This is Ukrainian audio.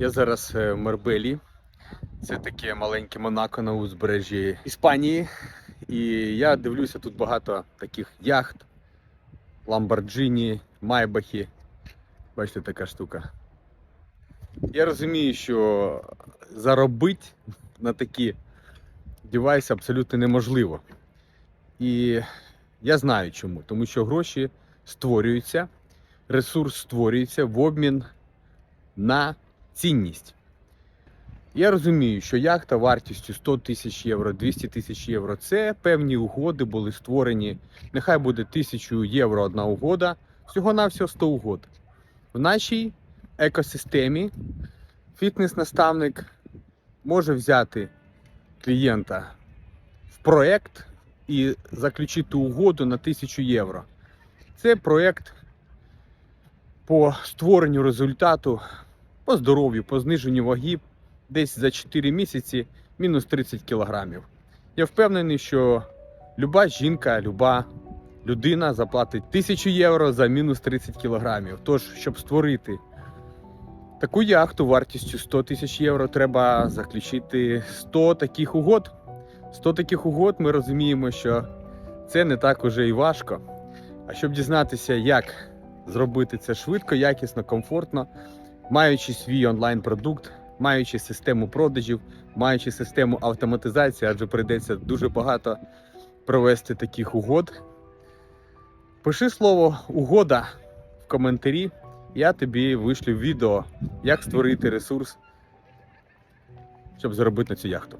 Я зараз е, в Марбелі. Це таке маленьке Монако на узбережжі Іспанії. І я дивлюся тут багато таких яхт, Ламборджині, Майбахи. Бачите, така штука. Я розумію, що заробити на такі девайси абсолютно неможливо. І я знаю чому. Тому що гроші створюються, ресурс створюється в обмін на цінність. Я розумію, що яхта вартістю 100 тисяч євро, 200 тисяч євро це певні угоди були створені. Нехай буде 1000 євро одна угода, всього-навсього 100 угод. В нашій екосистемі фітнес-наставник може взяти клієнта в проект і заключити угоду на 1000 євро. Це проект по створенню результату по здоров'ю, по зниженню ваги десь за 4 місяці мінус 30 кілограмів. Я впевнений, що люба жінка, люба людина заплатить 1000 євро за мінус 30 кілограмів. Тож, щоб створити таку яхту вартістю 100 тисяч євро, треба заключити 100 таких угод. 100 таких угод ми розуміємо, що це не так уже і важко. А щоб дізнатися, як зробити це швидко, якісно, комфортно, маючи свій онлайн-продукт, маючи систему продажів, маючи систему автоматизації, адже прийдеться дуже багато провести таких угод. Пиши слово угода в коментарі, я тобі вишлю відео, як створити ресурс, щоб заробити на цю яхту.